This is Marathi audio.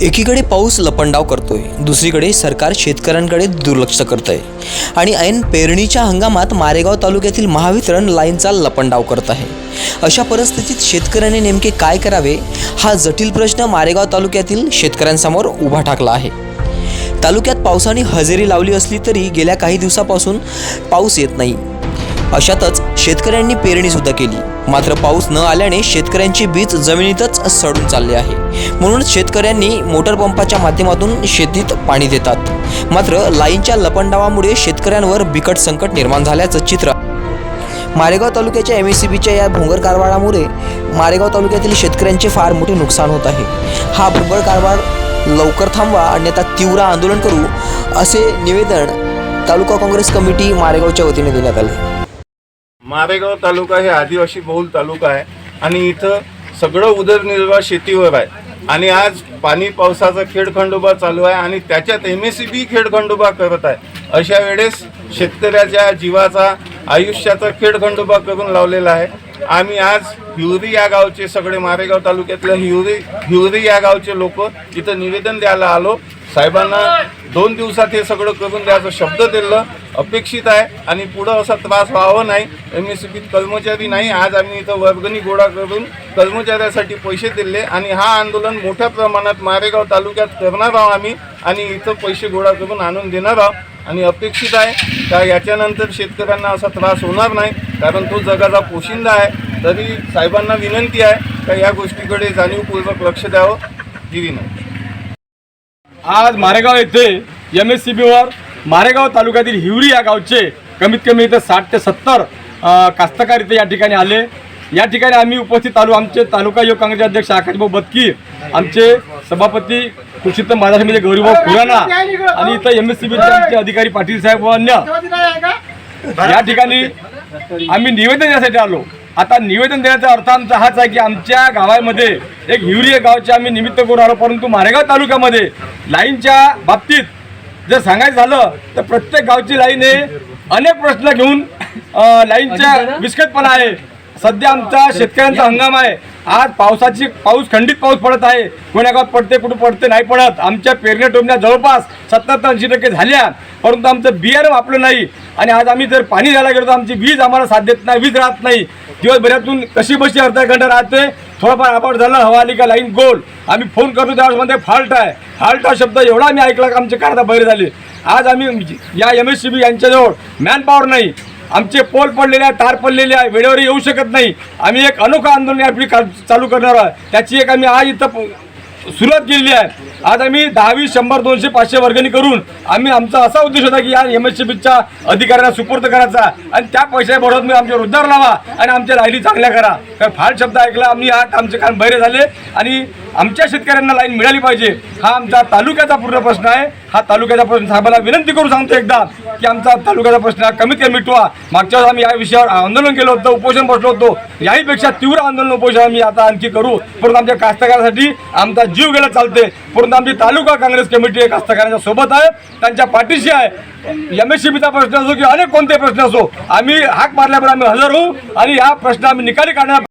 एकीकडे पाऊस लपंडाव करतोय दुसरीकडे सरकार शेतकऱ्यांकडे दुर्लक्ष करतंय. आणि ऐन पेरणीच्या हंगामात मारेगाव तालुक्यातील महावितरण लाईनचा लपंडाव करत आहे. अशा परिस्थितीत शेतकऱ्यांनी नेमके काय करावे हा जटिल प्रश्न मारेगाव तालुक्यातील शेतकऱ्यांसमोर उभा ठाकला आहे. तालुक्यात पावसाने हजेरी लावली असली तरी गेल्या काही दिवसापासून पाऊस येत नाही. अशातच शेतकऱ्यांनी पेरणीसुद्धा केली. मात्र पाऊस न आल्याने शेतकऱ्यांची बीज जमिनीतच सडून चालले आहे. म्हणून शेतकऱ्यांनी मोटर पंपाच्या माध्यमातून शेतीत पाणी देतात. मात्र लाईनच्या लपंडावामुळे शेतकऱ्यांवर बिकट संकट निर्माण झाल्याचं चित्र मारेगाव तालुक्याच्या एम एस सी बीच्या या भोंगर कारवारामुळे मारेगाव तालुक्यातील शेतकऱ्यांचे फार मोठे नुकसान होत आहे. हा भोंगर कारवार लवकर थांबवा अन्यथा तीव्र आंदोलन करू असे निवेदन तालुका काँग्रेस कमिटी मारेगावच्या वतीने देण्यात आले. मारेगाव तालुका हे आदिवासी बहुल तालुका आहे आणि इथं सगळं उदरनिर्वाह शेतीवर आहे. आणि आज पाणी पावसाचा खेळखंडोबा चालू आहे आणि त्याच्यात एम एस सी बी खेळखंडोबा करत आहे. अशा वेळेस शेतकऱ्याच्या जीवाचा आयुष्याचा खेडखंडोबा करून लावलेला आहे. आम्ही आज हिवरी या गावचे सगळे मारेगाव तालुक्यातले हिवरी हिवरी या गावचे लोक इथं निवेदन द्यायला आलो. साहेबांना दोन दिवसात हे सगळं करून द्यायचं शब्द दिलं. अपेक्षित आहे आणि पुढं असा त्रास व्हावा नाही. एम एस सी कर्मचारी नाही. आज आम्ही इथं वर्गणी गोळा करून कर्मचाऱ्यासाठी पैसे दिले आणि हा आंदोलन मोठ्या प्रमाणात मारेगाव तालुक्यात करणार आहोत आम्ही आणि इथं पैसे गोळा करून आणून देणार आहोत. आणि अपेक्षित आहे का याच्यानंतर शेतकऱ्यांना असा त्रास होणार नाही? कारण तो जगाचा पोशिंदा आहे. तरी साहेबांना विनंती आहे का या गोष्टीकडे जाणीवपूर्वक लक्ष द्यावं? दिली नाही. आज मारेगाव येथे एम एस सी बीवर मारेगाव तालुक्यातील हिवरी या गावचे कमीत कमी इथं साठ ते सत्तर कास्तकार इथे या ठिकाणी आले. या ठिकाणी आम्ही उपस्थित आलो. आमचे तालुका युवक काँग्रेसचे अध्यक्ष आकाशभाऊ बदकी आमचे सभापती कृषीत माझा समिती गौरीभाऊ खुराना आणि इथं एम एस सी बीचे अधिकारी पाटील साहेब व अन्य. या ठिकाणी आम्ही निवेदन देण्यासाठी आलो. आता निवेदन देण्याचा अर्थ आमचा हाच आहे की आमच्या गावामध्ये एक हिवरी गावचे आम्ही निमित्त करून आलो. परंतु मारेगाव तालुक्यामध्ये लाईनच्या बाबतीत जर सांगायचं झालं तर प्रत्येक गावची लाईन हे अनेक प्रश्न घेऊन लाईनच्या विस्कटपणा आहे. सध्या आमचा शेतकऱ्यांचा हंगाम आहे. आज पावसाची पाऊस खंडित पाऊस पडत आहे. कोण्या गावात पडते कुठं पडते नाही पडत. आमच्या पेरण्या टोमण्या जवळपास सत्तर ते ऐंशी टक्के झाल्या. परंतु आमचं बियाणं वापरलं नाही. आणि आज आम्ही जर पाणी द्यायला गेलो तर आमची वीज आम्हाला साथ देत नाही वीज राहत नाही. दिवसभरातून कशी बशी अर्धा घंटा राहते. थोडंफार आबाड झालं हवा आली का लाईन गोल. आम्ही फोन करतो त्यावेळेस म्हणते आहे. फाल्टा हा शब्द एवढा आम्ही ऐकला का आमचे कारदा बहिरे झाले. आज आम्ही या एम एस सी बी यांच्याजवळ मॅन पॉवर नाही. आमचे पोल पडलेले आहे तार पडलेले आहे वेळेवर येऊ शकत नाही. आम्ही एक अनोखा आंदोलन आपली का चालू करणार आहे त्याची एक आम्ही आज इथं सुरुवात केलेली आहे. आज आम्ही दहावी शंभर दोनशे पाचशे वर्गणी करून आम्ही आमचा असा उद्देश होता की या एम एस सी बीच्या अधिकाऱ्यांना सुपूर्द करायचा आणि त्या पैशाबरोबर मी आमच्या उद्धार लावा आणि आमच्या राहिली चांगल्या करा. कारण फार शब्द ऐकला आम्ही आज आमचे कान बहिरे झाले आणि आमच्या शेतकऱ्यांना लाईन मिळाली पाहिजे. हा आमचा तालुक्याचा पूर्ण प्रश्न आहे. हा तालुक्याचा प्रश्न साहेबांना विनंती करून सांगतो एकदा की आमचा तालुक्याचा प्रश्न कमीत कमी मिटवा. मागच्या वेळेस आम्ही या विषयावर आंदोलन केलं होतं उपोषण बसलो होतो. याहीपेक्षा तीव्र आंदोलन उपोषण आम्ही आता आणखी करू. परंतु आमच्या कास्तकारासाठी आमचा जीव गेला चालते परंतु आमची तालुका काँग्रेस कमिटी आहे कास्तकारांच्या सोबत आहे. त्यांच्या पाठीशी आहे. एम एस सी बीचा प्रश्न असो किंवा अनेक कोणते प्रश्न असो आम्ही हाक मारल्यावर आम्ही हजर होऊ आणि हा प्रश्न आम्ही निकाली काढण्या